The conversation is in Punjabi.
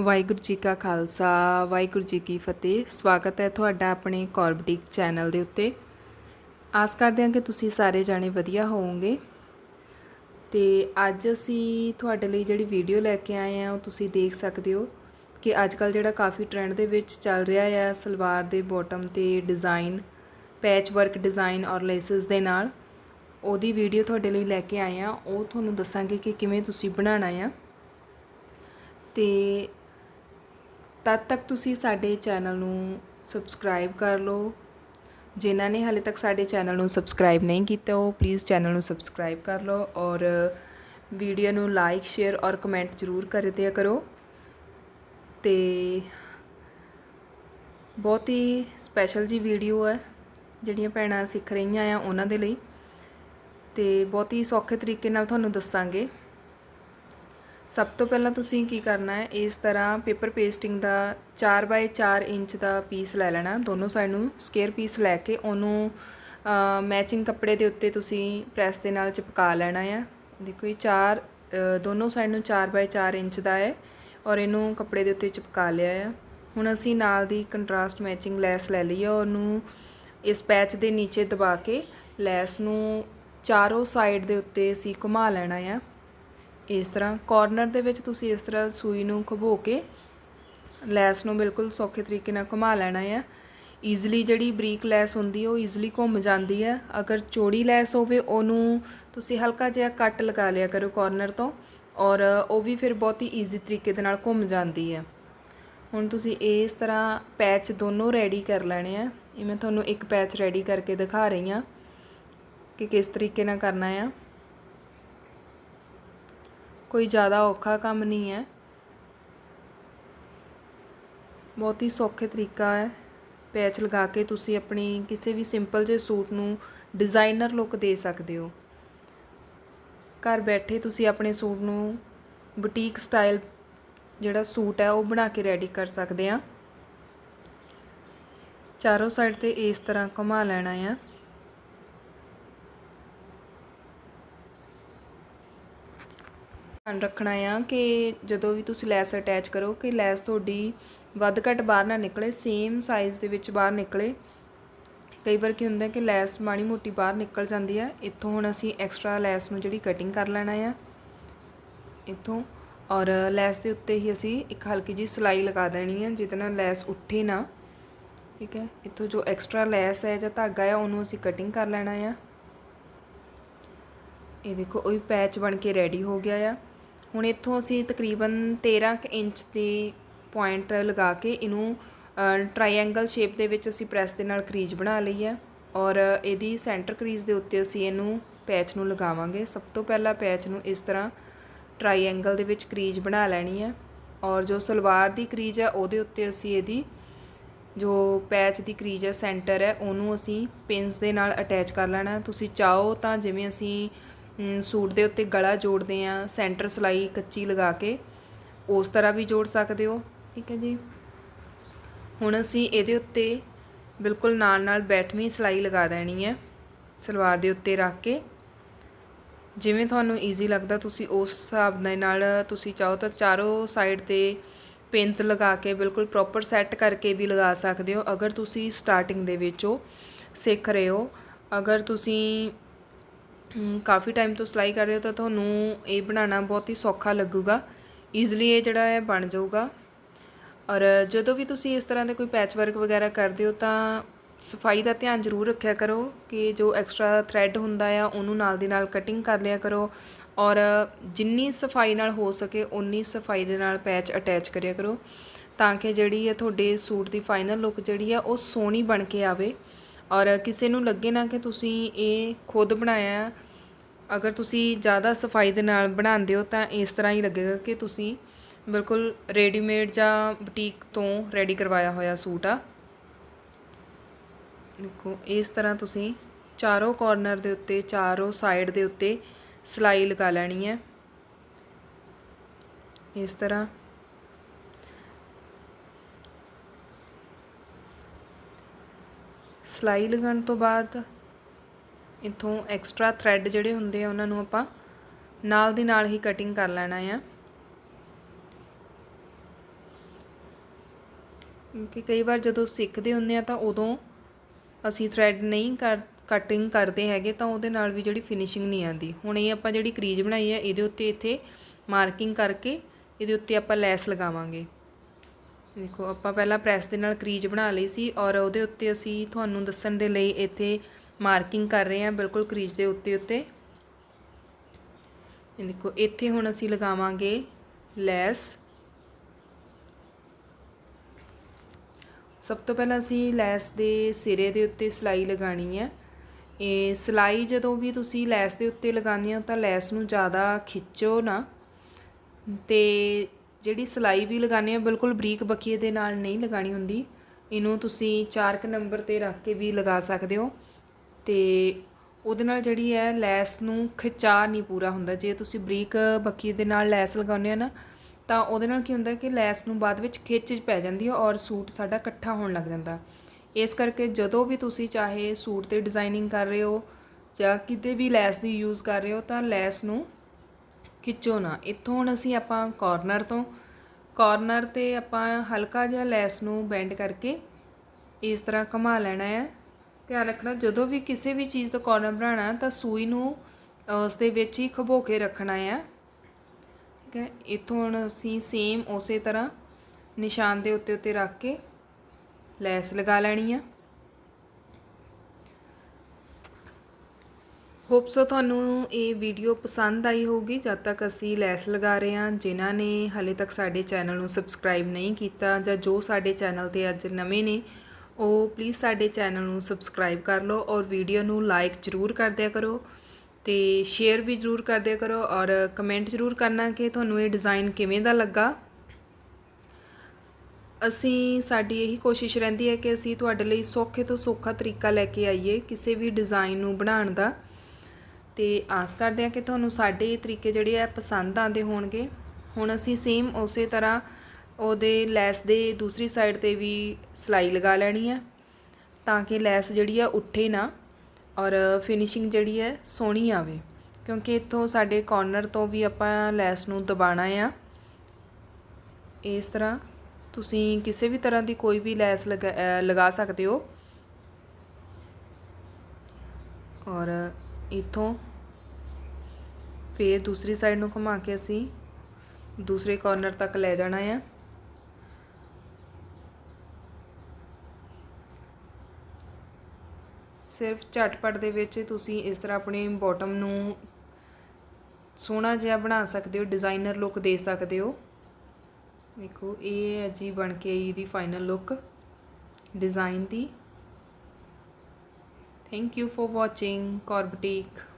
ਵਾਹਿਗੁਰੂ ਜੀ ਕਾ ਖਾਲਸਾ, ਵਾਹਿਗੁਰੂ ਜੀ ਕੀ ਫਤਿਹ। ਸਵਾਗਤ ਹੈ ਤੁਹਾਡਾ ਆਪਣੇ ਕੌਰਬਟਿਕ ਚੈਨਲ ਦੇ ਉੱਤੇ। ਆਸ ਕਰਦੇ ਹਾਂ ਕਿ ਤੁਸੀਂ ਸਾਰੇ ਜਾਣੇ ਵਧੀਆ ਹੋਵੋਗੇ। ਤੇ ਅੱਜ ਅਸੀਂ ਤੁਹਾਡੇ ਲਈ ਜਿਹੜੀ ਵੀਡੀਓ ਲੈ ਕੇ ਆਏ ਹਾਂ, ਉਹ ਤੁਸੀਂ ਦੇਖ ਸਕਦੇ ਹੋ ਕਿ ਅੱਜ ਕੱਲ ਜਿਹੜਾ ਕਾਫੀ ਟ੍ਰੈਂਡ ਦੇ ਵਿੱਚ ਚੱਲ ਰਿਹਾ ਹੈ ਸਲਵਾਰ ਦੇ ਬਾਟਮ ਤੇ ਡਿਜ਼ਾਈਨ ਪੈਚ ਵਰਕ ਡਿਜ਼ਾਈਨ ਔਰ ਲੇਸਸ ਦੇ ਨਾਲ। ਉਹਦੀ ਵੀਡੀਓ ਤੁਹਾਡੇ ਲਈ ਲੈ ਕੇ ਆਏ ਹਾਂ। ਉਹ ਤੁਹਾਨੂੰ ਦੱਸਾਂਗੇ ਕਿ ਕਿਵੇਂ ਤੁਸੀਂ ਬਣਾਉਣਾ ਆ। ਤੇ ਤਦ ਤੱਕ ਤੁਸੀਂ ਸਾਡੇ ਚੈਨਲ ਨੂੰ ਸਬਸਕ੍ਰਾਈਬ ਕਰ ਲਓ। ਜਿਨ੍ਹਾਂ ਨੇ ਹਾਲੇ ਤੱਕ ਸਾਡੇ ਚੈਨਲ ਨੂੰ ਸਬਸਕ੍ਰਾਈਬ ਨਹੀਂ ਕੀਤਾ, ਉਹ ਪਲੀਜ਼ ਚੈਨਲ ਨੂੰ ਸਬਸਕ੍ਰਾਈਬ ਕਰ ਲਓ ਔਰ ਵੀਡੀਓ ਨੂੰ ਲਾਈਕ ਸ਼ੇਅਰ ਔਰ ਕਮੈਂਟ ਜ਼ਰੂਰ ਕਰਦੇ ਕਰੋ। ਤੇ ਬਹੁਤ ਹੀ ਸਪੈਸ਼ਲ ਜੀ ਵੀਡੀਓ ਹੈ, ਜਿਹੜੀਆਂ ਭੈਣਾਂ ਸਿੱਖ ਰਹੀਆਂ ਆ ਉਹਨਾਂ ਦੇ ਲਈ। ਤੇ ਬਹੁਤ ਹੀ ਸੌਖੇ ਤਰੀਕੇ ਨਾਲ ਤੁਹਾਨੂੰ ਦੱਸਾਂਗੇ। ਸਭ ਤੋਂ ਪਹਿਲਾਂ ਤੁਸੀਂ ਕੀ ਕਰਨਾ ਹੈ, ਇਸ ਤਰ੍ਹਾਂ ਪੇਪਰ ਪੇਸਟਿੰਗ ਦਾ 4x4 ਇੰਚ ਦਾ ਪੀਸ ਲੈ ਲੈਣਾ, ਦੋਨੋਂ ਸਾਈਡ ਨੂੰ ਸਕੁਅਰ ਪੀਸ ਲੈ ਕੇ ਉਹਨੂੰ ਮੈਚਿੰਗ ਕੱਪੜੇ ਦੇ ਉੱਤੇ ਤੁਸੀਂ ਪ੍ਰੈਸ ਦੇ ਨਾਲ ਚਿਪਕਾ ਲੈਣਾ ਆ ਦੇਖੋ ਇਹ 4 ਦੋਨੋਂ ਸਾਈਡ ਨੂੰ 4x4 ਇੰਚ ਦਾ ਹੈ ਔਰ ਇਹਨੂੰ ਕੱਪੜੇ ਦੇ ਉੱਤੇ ਚਿਪਕਾ ਲਿਆ ਆ ਹੁਣ ਅਸੀਂ ਨਾਲ ਦੀ ਕੰਟਰਾਸਟ ਮੈਚਿੰਗ ਲੈਸ ਲੈ ਲਈ ਆ ਉਹਨੂੰ ਇਸ ਪੈਚ ਦੇ ਨੀਚੇ ਦਬਾ ਕੇ ਲੈਸ ਨੂੰ ਚਾਰੋਂ ਸਾਈਡ ਦੇ ਉੱਤੇ ਅਸੀਂ ਘੁਮਾ ਲੈਣਾ ਆ ਇਸ ਤਰ੍ਹਾਂ ਕਾਰਨਰ ਦੇ ਵਿੱਚ ਤੁਸੀਂ ਇਸ ਤਰ੍ਹਾਂ ਸੂਈ ਨੂੰ ਖੁਬੋ ਕੇ ਲੈਸ ਨੂੰ ਬਿਲਕੁਲ ਸੌਖੇ ਤਰੀਕੇ ਨਾਲ ਘੁਮਾ ਲੈਣਾ ਹੈ ਈਜ਼ਲੀ ਜਿਹੜੀ ਬਰੀਕ ਲੈਸ ਹੁੰਦੀ ਉਹ ਈਜ਼ਲੀ ਘੁੰਮ ਜਾਂਦੀ ਹੈ ਅਗਰ ਚੌੜੀ ਲੈਸ ਹੋਵੇ, ਉਹਨੂੰ ਤੁਸੀਂ ਹਲਕਾ ਜਿਹਾ ਕੱਟ ਲਗਾ ਲਿਆ ਕਰੋ ਕਾਰਨਰ ਤੋਂ ਔਰ ਉਹ ਵੀ ਫਿਰ ਬਹੁਤ ਹੀ ਈਜ਼ੀ ਤਰੀਕੇ ਦੇ ਨਾਲ ਘੁੰਮ ਜਾਂਦੀ ਹੈ ਹੁਣ ਤੁਸੀਂ ਇਸ ਤਰ੍ਹਾਂ ਪੈਚ ਦੋਨੋਂ ਰੈਡੀ ਕਰ ਲੈਣੇ ਆ। ਇਹ ਮੈਂ ਤੁਹਾਨੂੰ ਇੱਕ ਪੈਚ ਰੈਡੀ ਕਰਕੇ ਦਿਖਾ ਰਹੀ ਹਾਂ ਕਿ ਕਿਸ ਤਰੀਕੇ ਨਾਲ ਕਰਨਾ ਆ। ਕੋਈ ਜ਼ਿਆਦਾ ਔਖਾ ਕੰਮ ਨਹੀਂ ਹੈ। ਬਹੁਤ ਹੀ ਸੌਖੇ ਤਰੀਕਾ ਹੈ। ਪੈਚ ਲਗਾ ਕੇ ਤੁਸੀਂ ਆਪਣੀ ਕਿਸੇ ਵੀ ਸਿੰਪਲ ਜਿਹੇ ਸੂਟ ਨੂੰ ਡਿਜ਼ਾਈਨਰ ਲੁੱਕ ਦੇ ਸਕਦੇ ਹੋ। ਘਰ ਬੈਠੇ ਤੁਸੀਂ ਆਪਣੇ ਸੂਟ ਨੂੰ ਬੁਟੀਕ ਸਟਾਈਲ ਜਿਹੜਾ ਸੂਟ ਹੈ ਉਹ ਬਣਾ ਕੇ ਰੈਡੀ ਕਰ ਸਕਦੇ ਆ ਚਾਰੋਂ ਸਾਈਡ ਤੇ ਇਸ ਤਰ੍ਹਾਂ ਘੁਮਾ ਲੈਣਾ ਆ ਧਿਆਨ ਰੱਖਣਾ ਆ ਕਿ ਜਦੋਂ ਵੀ ਤੁਸੀਂ ਲੈਸ ਅਟੈਚ ਕਰੋ ਕਿ ਲੈਸ ਤੁਹਾਡੀ ਵੱਧ ਘੱਟ ਬਾਹਰ ਨਾ ਨਿਕਲੇ ਸੇਮ ਸਾਈਜ਼ ਦੇ ਵਿੱਚ ਬਾਹਰ ਨਿਕਲੇ। ਕਈ ਵਾਰ ਕੀ ਹੁੰਦਾ ਕਿ ਲੈਸ ਮਾੜੀ ਮੋਟੀ ਬਾਹਰ ਨਿਕਲ ਜਾਂਦੀ ਆ, ਇੱਥੋਂ ਹੁਣ ਅਸੀਂ ਐਕਸਟਰਾ ਲੈਸ ਨੂੰ ਜਿਹੜੀ ਕਟਿੰਗ ਕਰ ਲੈਣਾ ਆ, ਇੱਥੋਂ। ਔਰ ਲੈਸ ਦੇ ਉੱਤੇ ਹੀ ਅਸੀਂ ਇੱਕ ਹਲਕੀ ਜੀ ਸਲਾਈ ਲਗਾ ਦੇਣੀ ਆ, ਜਿਹਦੇ ਨਾਲ ਲੈਸ ਉੱਠੇ ਨਾ। ਠੀਕ ਹੈ? ਇੱਥੋਂ ਜੋ ਐਕਸਟਰਾ ਲੈਸ ਹੈ ਜਾਂ ਧਾਗਾ ਹੈ ਉਹਨੂੰ ਅਸੀਂ ਕਟਿੰਗ ਕਰ ਲੈਣਾ ਆ। ਇਹ ਦੇਖੋ, ਉਹ ਵੀ ਪੈਚ ਬਣ ਕੇ ਰੈਡੀ ਹੋ ਗਿਆ ਆ। ਹੁਣ ਇੱਥੋਂ ਅਸੀਂ ਤਕਰੀਬਨ 13 ਕੁ ਇੰਚ ਦੀ ਪੁਆਇੰਟ ਲਗਾ ਕੇ ਇਹਨੂੰ ਟ੍ਰਾਇੰਗਲ ਸ਼ੇਪ ਦੇ ਵਿੱਚ ਅਸੀਂ ਪ੍ਰੈਸ ਦੇ ਨਾਲ ਕਰੀਜ਼ ਬਣਾ ਲਈ ਹੈ ਔਰ ਇਹਦੀ ਸੈਂਟਰ ਕਰੀਜ਼ ਦੇ ਉੱਤੇ ਅਸੀਂ ਇਹਨੂੰ ਪੈਚ ਨੂੰ ਲਗਾਵਾਂਗੇ। ਸਭ ਤੋਂ ਪਹਿਲਾਂ ਪੈਚ ਨੂੰ ਇਸ ਤਰ੍ਹਾਂ ਟ੍ਰਾਇੰਗਲ ਦੇ ਵਿੱਚ ਕਰੀਜ਼ ਬਣਾ ਲੈਣੀ ਹੈ ਔਰ ਜੋ ਸਲਵਾਰ ਦੀ ਕਰੀਜ਼ ਹੈ ਉਹਦੇ ਉੱਤੇ ਅਸੀਂ ਇਹਦੀ ਜੋ ਪੈਚ ਦੀ ਕਰੀਜ਼ ਹੈ ਸੈਂਟਰ ਹੈ, ਉਹਨੂੰ ਅਸੀਂ ਪਿੰਸ ਦੇ ਨਾਲ ਅਟੈਚ ਕਰ ਲੈਣਾ ਤੁਸੀਂ ਚਾਹੋ ਤਾਂ ਜਿਵੇਂ ਅਸੀਂ ਸੂਟ ਦੇ ਉੱਤੇ ਗਲਾ ਜੋੜਦੇ ਆ ਸੈਂਟਰ ਸਲਾਈ ਕੱਚੀ ਲਗਾ ਕੇ। ਉਸ ਤਰ੍ਹਾਂ ਵੀ ਜੋੜ ਸਕਦੇ ਹੋ, ਠੀਕ ਹੈ ਜੀ। ਹੁਣ ਅਸੀਂ ਇਹਦੇ ਉੱਤੇ ਬਿਲਕੁਲ ਨਾਲ ਨਾਲ ਬੈਠਵੀਂ ਸਲਾਈ ਲਗਾ ਦੇਣੀ ਹੈ, ਸਲਵਾਰ ਦੇ ਉੱਤੇ ਰੱਖ ਕੇ। ਜਿਵੇਂ ਤੁਹਾਨੂੰ ਈਜ਼ੀ ਲੱਗਦਾ, ਤੁਸੀਂ ਉਸ ਹਿਸਾਬ ਦੇ ਨਾਲ ਤੁਸੀਂ ਚਾਹੋ ਤਾਂ ਚਾਰੋਂ ਸਾਈਡ ਤੇ ਪਿੰਸ ਲਗਾ ਕੇ ਬਿਲਕੁਲ ਪ੍ਰੋਪਰ ਸੈੱਟ ਕਰਕੇ ਵੀ ਲਗਾ ਸਕਦੇ ਹੋ। ਅਗਰ ਤੁਸੀਂ ਸਟਾਰਟਿੰਗ ਦੇ ਵਿੱਚ ਉਹ ਸਿੱਖ ਰਹੇ ਹੋ, ਅਗਰ ਤੁਸੀਂ ਕਾਫੀ ਟਾਈਮ ਤੋਂ ਸਿਲਾਈ ਕਰ ਰਹੇ ਹੋ ਤਾਂ ਤੁਹਾਨੂੰ ਇਹ ਬਣਾਉਣਾ ਬਹੁਤ ਹੀ ਸੌਖਾ ਲੱਗੂਗਾ। ਈਜ਼ਲੀ ਇਹ ਜਿਹੜਾ ਹੈ ਬਣ ਜਾਊਗਾ। ਔਰ ਜਦੋਂ ਵੀ ਤੁਸੀਂ ਇਸ ਤਰ੍ਹਾਂ ਦੇ ਕੋਈ ਪੈਚ ਵਰਕ ਵਗੈਰਾ ਕਰਦੇ ਹੋ ਤਾਂ ਸਫ਼ਾਈ ਦਾ ਧਿਆਨ ਜ਼ਰੂਰ ਰੱਖਿਆ ਕਰੋ ਕਿ ਜੋ ਐਕਸਟਰਾ ਥਰੈਡ ਹੁੰਦਾ ਆ, ਉਹਨੂੰ ਨਾਲ ਦੀ ਨਾਲ ਕਟਿੰਗ ਕਰ ਲਿਆ ਕਰੋ। ਔਰ ਜਿੰਨੀ ਸਫ਼ਾਈ ਨਾਲ ਹੋ ਸਕੇ ਉਨੀ ਸਫ਼ਾਈ ਦੇ ਨਾਲ ਪੈਚ ਅਟੈਚ ਕਰਿਆ ਕਰੋ। ਤਾਂ ਕਿ ਜਿਹੜੀ ਹੈ ਤੁਹਾਡੇ ਸੂਟ ਦੀ ਫਾਈਨਲ ਲੁੱਕ ਜਿਹੜੀ ਆ, ਉਹ ਸੋਹਣੀ ਬਣ ਕੇ ਆਵੇ। ਔਰ ਕਿਸੇ ਨੂੰ ਲੱਗੇ ਨਾ ਕਿ ਤੁਸੀਂ ਇਹ ਖੁਦ ਬਣਾਇਆ ਅਗਰ ਤੁਸੀਂ ਜ਼ਿਆਦਾ ਸਫ਼ਾਈ ਦੇ ਨਾਲ ਬਣਾਉਂਦੇ ਹੋ ਤਾਂ ਇਸ ਤਰ੍ਹਾਂ ਹੀ ਲੱਗੇਗਾ ਕਿ ਤੁਸੀਂ ਬਿਲਕੁਲ ਰੈਡੀਮੇਡ ਜਾਂ ਬੁਟੀਕ ਤੋਂ ਰੈਡੀ ਕਰਵਾਇਆ ਹੋਇਆ ਸੂਟ ਆ। ਦੇਖੋ, ਇਸ ਤਰ੍ਹਾਂ ਤੁਸੀਂ ਚਾਰੋਂ ਕਾਰਨਰ ਦੇ ਉੱਤੇ, ਚਾਰੋਂ ਸਾਈਡ ਦੇ ਉੱਤੇ ਸਲਾਈ ਲਗਾ ਲੈਣੀ ਹੈ ਇਸ ਤਰ੍ਹਾਂ ਸਲਾਈ ਲਗਾਉਣ ਤੋਂ ਬਾਅਦ ਇਥੋਂ ਐਕਸਟਰਾ ਥਰੈਡ ਜਿਹੜੇ ਹੁੰਦੇ ਆ, ਉਹਨਾਂ ਨੂੰ ਆਪਾਂ ਨਾਲ ਦੀ ਨਾਲ ਹੀ ਕਟਿੰਗ ਕਰ ਲੈਣਾ ਆ। ਕਿਉਂਕਿ ਕਈ ਵਾਰ ਜਦੋਂ ਸਿੱਖਦੇ ਹੁੰਦੇ ਆ, ਤਾਂ ਉਦੋਂ ਅਸੀਂ ਥ੍ਰੈਡ ਨਹੀਂ ਕਰ ਕਟਿੰਗ ਕਰਦੇ ਹੈਗੇ, ਤਾਂ ਉਹਦੇ ਨਾਲ ਵੀ ਜਿਹੜੀ ਫਿਨਿਸ਼ਿੰਗ ਨਹੀਂ ਆਉਂਦੀ। ਹੁਣ ਇਹ ਆਪਾਂ ਜਿਹੜੀ ਕਰੀਜ਼ ਬਣਾਈ ਹੈ ਇਹਦੇ ਉੱਤੇ ਇੱਥੇ ਮਾਰਕਿੰਗ ਕਰਕੇ ਇਹਦੇ ਉੱਤੇ ਆਪਾਂ ਲੈਸ ਲਗਾਵਾਂਗੇ। ਦੇਖੋ, ਆਪਾਂ ਪਹਿਲਾਂ ਪ੍ਰੈਸ ਦੇ ਨਾਲ ਕਰੀਜ਼ ਬਣਾ ਲਈ ਸੀ ਔਰ ਉਹਦੇ ਉੱਤੇ ਅਸੀਂ ਤੁਹਾਨੂੰ ਦੱਸਣ ਦੇ ਲਈ ਇੱਥੇ ਮਾਰਕਿੰਗ ਕਰ ਰਹੇ ਹਾਂ, ਬਿਲਕੁਲ ਕਰੀਜ਼ ਦੇ ਉੱਤੇ ਉੱਤੇ। ਇਹ ਦੇਖੋ, ਇੱਥੇ ਹੁਣ ਅਸੀਂ ਲਗਾਵਾਂਗੇ ਲੈਸ। ਸਭ ਤੋਂ ਪਹਿਲਾਂ ਅਸੀਂ ਲੈਸ ਦੇ ਸਿਰੇ ਦੇ ਉੱਤੇ ਸਿਲਾਈ ਲਗਾਣੀ ਹੈ। ਇਹ ਸਿਲਾਈ ਜਦੋਂ ਵੀ ਤੁਸੀਂ ਲੈਸ ਦੇ ਉੱਤੇ ਲਗਾਉਂਦੇ ਹੋ ਤਾਂ ਲੈਸ ਨੂੰ ਜ਼ਿਆਦਾ ਖਿੱਚੋ ਨਾ। ਤੇ ਜਿਹੜੀ ਸਿਲਾਈ ਵੀ ਲਗਾਉਂਦੇ ਹੋ ਬਿਲਕੁਲ ਬਰੀਕ ਬਕੀਏ ਦੇ ਨਾਲ ਨਹੀਂ ਲਗਾਣੀ ਹੁੰਦੀ। ਇਹਨੂੰ ਤੁਸੀਂ 4ਕ ਨੰਬਰ ਤੇ ਰੱਖ ਕੇ ਵੀ ਲਗਾ ਸਕਦੇ ਹੋ। ਤੇ ਉਹਦੇ ਨਾਲ ਜਿਹੜੀ ਹੈ, ਲੈਸ ਨੂੰ ਖਿਚਾ ਨਹੀਂ ਪੂਰਾ ਹੁੰਦਾ। ਜੇ ਤੁਸੀਂ ਬਰੀਕ ਬਕੀਏ ਦੇ ਨਾਲ ਲੈਸ ਲਗਾਉਂਦੇ ਹੋ ਨਾ, ਤਾਂ ਉਹਦੇ ਨਾਲ ਕੀ ਹੁੰਦਾ ਕਿ ਲੈਸ ਨੂੰ ਬਾਅਦ ਵਿੱਚ ਖਿੱਚ ਪੈ ਜਾਂਦੀ ਹੈ ਔਰ ਸੂਟ ਸਾਡਾ ਇਕੱਠਾ ਹੋਣ ਲੱਗ ਜਾਂਦਾ। ਇਸ ਕਰਕੇ ਜਦੋਂ ਵੀ ਤੁਸੀਂ ਚਾਹੇ ਸੂਟ ਤੇ ਡਿਜ਼ਾਈਨਿੰਗ ਕਰ ਰਹੇ ਹੋ ਜਾਂ ਕਿਤੇ ਵੀ ਲੈਸ ਦੀ ਯੂਜ਼ ਕਰ ਰਹੇ ਹੋ, ਤਾਂ ਲੈਸ ਨੂੰ ਖਿੱਚੋ ਨਾ। ਇੱਥੋਂ ਹੁਣ ਅਸੀਂ ਆਪਾਂ ਕਾਰਨਰ ਤੋਂ ਕਾਰਨਰ ਤੇ ਆਪਾਂ ਹਲਕਾ ਜਿਹਾ ਲੈਸ ਨੂੰ ਬੈਂਡ ਕਰਕੇ ਇਸ ਤਰ੍ਹਾਂ ਘੁਮਾ ਲੈਣਾ ਹੈ ਧਿਆਨ ਰੱਖਣਾ, ਜਦੋਂ ਵੀ ਕਿਸੇ ਵੀ ਚੀਜ਼ ਦਾ ਕਾਰਨਰ ਬਣਾਉਣਾ, ਤਾਂ ਸੂਈ ਨੂੰ ਉਸ ਦੇ ਵਿੱਚ ਹੀ ਖਬੋ ਕੇ ਰੱਖਣਾ ਹੈ ਠੀਕ ਹੈ? ਇੱਥੋਂ ਹੁਣ ਅਸੀਂ ਸੇਮ ਉਸੇ ਤਰ੍ਹਾਂ ਨਿਸ਼ਾਨ ਦੇ ਉੱਤੇ ਉੱਤੇ ਰੱਖ ਕੇ ਲੈਸ ਲਗਾ ਲੈਣੀ ਆ। ਹੋਪ ਸੋ ਤੁਹਾਨੂੰ ਇਹ ਵੀਡੀਓ ਪਸੰਦ ਆਈ ਹੋਊਗੀ। ਜਦ ਤੱਕ ਅਸੀਂ ਲੈਸ ਲਗਾ ਰਹੇ ਹਾਂ, ਜਿਨ੍ਹਾਂ ਨੇ ਹਲੇ ਤੱਕ ਸਾਡੇ ਚੈਨਲ ਨੂੰ ਸਬਸਕ੍ਰਾਈਬ ਨਹੀਂ ਕੀਤਾ ਜਾਂ ਜੋ ਸਾਡੇ ਚੈਨਲ ਤੇ ਅੱਜ ਨਵੇਂ ਨੇ, ਉਹ ਪਲੀਜ਼ ਸਾਡੇ ਚੈਨਲ ਨੂੰ ਸਬਸਕ੍ਰਾਈਬ ਕਰ ਲਓ ਔਰ ਵੀਡੀਓ ਨੂੰ ਲਾਈਕ ਜ਼ਰੂਰ ਕਰ ਦਿਆ ਕਰੋ ਤੇ ਸ਼ੇਅਰ ਵੀ ਜ਼ਰੂਰ ਕਰ ਦਿਆ ਕਰੋ ਔਰ ਕਮੈਂਟ ਜ਼ਰੂਰ ਕਰਨਾ ਕਿ ਤੁਹਾਨੂੰ ਇਹ ਡਿਜ਼ਾਈਨ ਕਿਵੇਂ ਦਾ ਲੱਗਾ। ਅਸੀਂ, ਸਾਡੀ ਇਹੀ ਕੋਸ਼ਿਸ਼ ਰਹਿੰਦੀ ਹੈ ਕਿ ਅਸੀਂ ਤੁਹਾਡੇ ਲਈ ਸੌਖੇ ਤੋਂ ਸੌਖਾ ਤਰੀਕਾ ਲੈ ਕੇ ਆਈਏ ਕਿਸੇ ਵੀ ਡਿਜ਼ਾਈਨ ਨੂੰ ਬਣਾਉਣ ਦਾ। ਤੇ ਆਸ ਕਰਦੇ ਹਾਂ ਕਿ ਤੁਹਾਨੂੰ ਸਾਡੇ ਤਰੀਕੇ ਜਿਹੜੇ ਆ ਪਸੰਦ ਆਉਂਦੇ ਹੋਣਗੇ। ਹੁਣ ਅਸੀਂ ਸੇਮ ਉਸੇ ਤਰ੍ਹਾਂ ਉਹਦੇ ਲੈਸ ਦੇ ਦੂਸਰੀ ਸਾਈਡ ਤੇ ਵੀ ਸਿਲਾਈ ਲਗਾ ਲੈਣੀ ਹੈ ਤਾਂ ਕਿ ਲੈਸ ਜਿਹੜੀ ਆ ਉੱਠੇ ਨਾ ਔਰ ਫਿਨਿਸ਼ਿੰਗ ਜਿਹੜੀ ਹੈ ਸੋਹਣੀ ਆਵੇ। ਕਿਉਂਕਿ ਇੱਥੋਂ ਸਾਡੇ ਕਾਰਨਰ ਤੋਂ ਵੀ ਆਪਾਂ ਲੈਸ ਨੂੰ ਦਬਾਣਾ ਆ। ਇਸ ਤਰ੍ਹਾਂ ਤੁਸੀਂ ਕਿਸੇ ਵੀ ਤਰ੍ਹਾਂ ਦੀ ਕੋਈ ਵੀ ਲੈਸ ਲਗਾ ਲਗਾ ਸਕਦੇ ਹੋ। ਔਰ ਇੱਥੋਂ ਫੇਰ ਦੂਸਰੀ ਸਾਈਡ ਨੂੰ ਘੁਮਾ ਕੇ ਅਸੀਂ ਦੂਸਰੇ ਕਾਰਨਰ ਤੱਕ ਲੈ ਜਾਣਾ ਆ। ਸਿਰਫ ਝਟਪਟ ਦੇ ਵਿੱਚ ਤੁਸੀਂ ਇਸ ਤਰ੍ਹਾਂ ਆਪਣੇ ਬਾਟਮ ਨੂੰ ਸੋਹਣਾ ਜਿਹਾ ਬਣਾ ਸਕਦੇ ਹੋ ਡਿਜ਼ਾਈਨਰ ਲੁੱਕ ਦੇ ਸਕਦੇ ਹੋ। ਦੇਖੋ ਇਹ ਹੈ ਜੀ ਬਣ ਕੇ ਇਹਦੀ ਫਾਈਨਲ ਲੁੱਕ ਡਿਜ਼ਾਈਨ ਦੀ। Thank you for watching Corbutique.